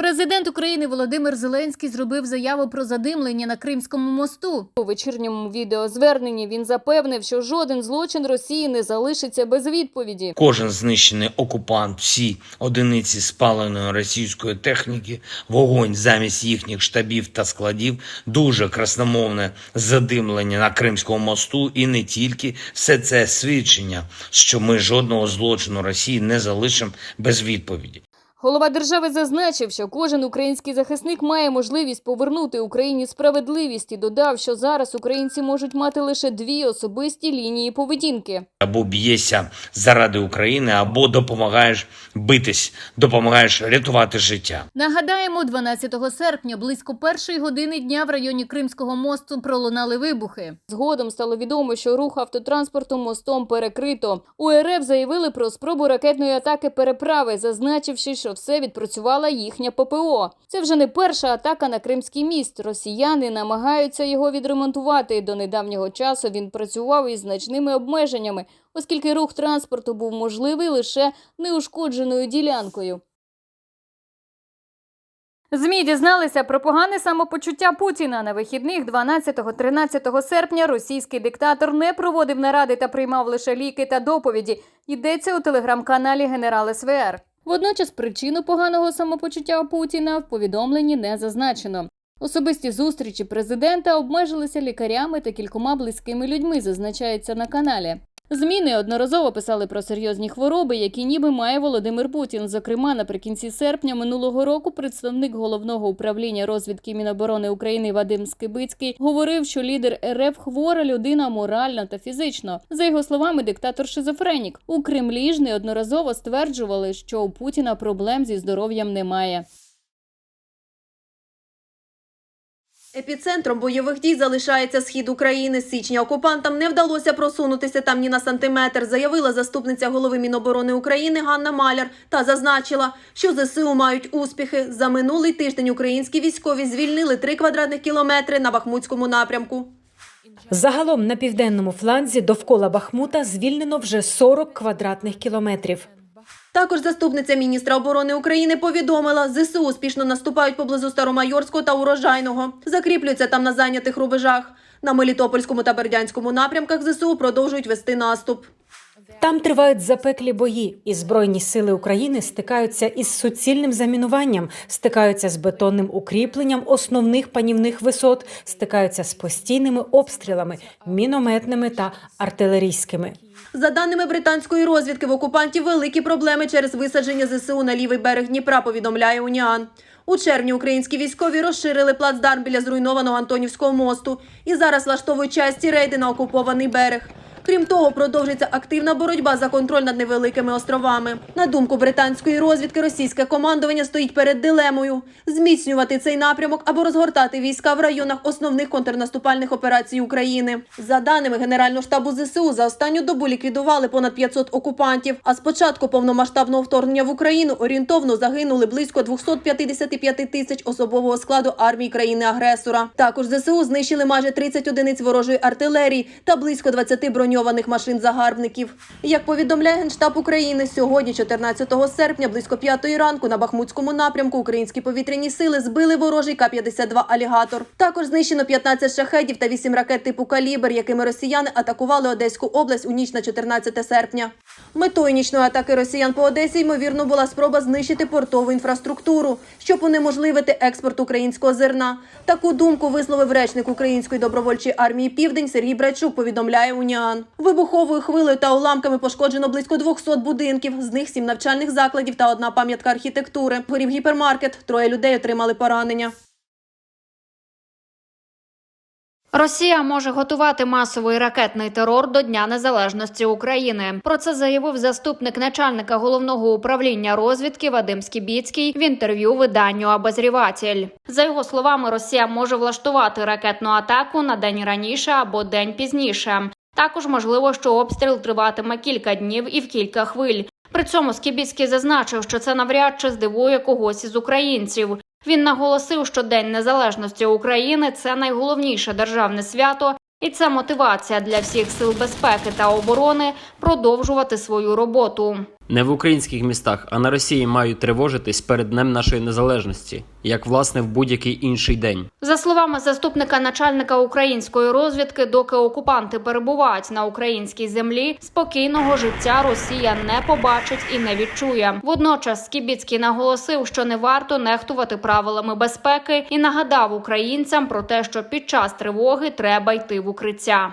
Президент України Володимир Зеленський зробив заяву про задимлення на Кримському мосту. У вечірньому відеозверненні він запевнив, що жоден злочин Росії не залишиться без відповіді. Кожен знищений окупант, всі одиниці спаленої російської техніки, вогонь замість їхніх штабів та складів, дуже красномовне задимлення на Кримському мосту, і не тільки все це свідчення, що ми жодного злочину Росії не залишимо без відповіді. Голова держави зазначив, що кожен український захисник має можливість повернути Україні справедливість і додав, що зараз українці можуть мати лише дві особисті лінії поведінки. Або б'єшся заради України, або допомагаєш битись, допомагаєш рятувати життя. Нагадаємо, 12 серпня близько першої години дня в районі Кримського мосту пролунали вибухи. Згодом стало відомо, що рух автотранспорту мостом перекрито. У РФ заявили про спробу ракетної атаки переправи, зазначивши, що все відпрацювала їхня ППО. Це вже не перша атака на Кримський міст. Росіяни намагаються його відремонтувати. До недавнього часу він працював із значними обмеженнями, оскільки рух транспорту був можливий лише неушкодженою ділянкою. ЗМІ дізналися про погане самопочуття Путіна на вихідних 12-13 серпня. Російський диктатор не проводив наради та приймав лише ліки та доповіді. Йдеться у телеграм-каналі Генерал СВР. Водночас причину поганого самопочуття Путіна в повідомленні не зазначено. Особисті зустрічі президента обмежилися лікарями та кількома близькими людьми, зазначається на каналі. ЗМІ неодноразово писали про серйозні хвороби, які ніби має Володимир Путін. Зокрема, наприкінці серпня минулого року представник головного управління розвідки Міноборони України Вадим Скибицький говорив, що лідер РФ хвора людина морально та фізично. За його словами, диктатор шизофренік. У Кремлі ж неодноразово стверджували, що у Путіна проблем зі здоров'ям немає. Епіцентром бойових дій залишається схід України. Січня окупантам не вдалося просунутися там ні на сантиметр, заявила заступниця голови Міноборони України Ганна Маляр та зазначила, що ЗСУ мають успіхи. За минулий тиждень українські військові звільнили 3 квадратних кілометри на Бахмутському напрямку. Загалом на південному фланзі довкола Бахмута звільнено вже 40 квадратних кілометрів. Також заступниця міністра оборони України повідомила, ЗСУ успішно наступають поблизу Старомайорського та Урожайного. Закріплюються там на зайнятих рубежах. На Мелітопольському та Бердянському напрямках ЗСУ продовжують вести наступ. Там тривають запеклі бої, і збройні сили України стикаються із суцільним замінуванням, стикаються з бетонним укріпленням основних панівних висот, стикаються з постійними обстрілами, мінометними та артилерійськими. За даними британської розвідки, в окупантів великі проблеми через висадження ЗСУ на лівий берег Дніпра, повідомляє Уніан. У червні українські військові розширили плацдарм біля зруйнованого Антонівського мосту і зараз влаштовують часті рейди на окупований берег. Крім того, продовжується активна боротьба за контроль над невеликими островами. На думку британської розвідки, російське командування стоїть перед дилемою зміцнювати цей напрямок або розгортати війська в районах основних контрнаступальних операцій України. За даними Генерального штабу ЗСУ, за останню добу ліквідували понад 500 окупантів. А з початку повномасштабного вторгнення в Україну орієнтовно загинули близько 255 тисяч особового складу армії країни-агресора. Також ЗСУ знищили майже 30 одиниць ворожої артилерії та близько 20 броньованих машин загарбників. Як повідомляє Генштаб України, сьогодні, 14 серпня, близько 5 ранку на Бахмутському напрямку українські повітряні сили збили ворожий К-52 «Алігатор». Також знищено 15 шахедів та 8 ракет типу «Калібр», якими росіяни атакували Одеську область у ніч на 14 серпня. Метою нічної атаки росіян по Одесі, ймовірно, була спроба знищити портову інфраструктуру, щоб унеможливити експорт українського зерна. Таку думку висловив речник Української добровольчої армії Південь Сергій Брачук, повідомляє Уніан. Вибуховою хвилею та уламками пошкоджено близько 200 будинків, з них 7 навчальних закладів та одна пам'ятка архітектури. Горів гіпермаркет, троє людей отримали поранення. Росія може готувати масовий ракетний терор до Дня Незалежності України. Про це заявив заступник начальника головного управління розвідки Вадим Скібіцький в інтерв'ю виданню «Обозріватель». За його словами, Росія може влаштувати ракетну атаку на день раніше або день пізніше. Також можливо, що обстріл триватиме кілька днів і в кілька хвиль. При цьому Скібіцький зазначив, що це навряд чи здивує когось із українців. Він наголосив, що День Незалежності України це найголовніше державне свято, і це мотивація для всіх сил безпеки та оборони продовжувати свою роботу. Не в українських містах, а на Росії мають тривожитись перед днем нашої незалежності, як власне в будь-який інший день. За словами заступника начальника української розвідки, доки окупанти перебувають на українській землі, спокійного життя Росія не побачить і не відчує. Водночас Скібіцький наголосив, що не варто нехтувати правилами безпеки, і нагадав українцям про те, що під час тривоги треба йти в укриття.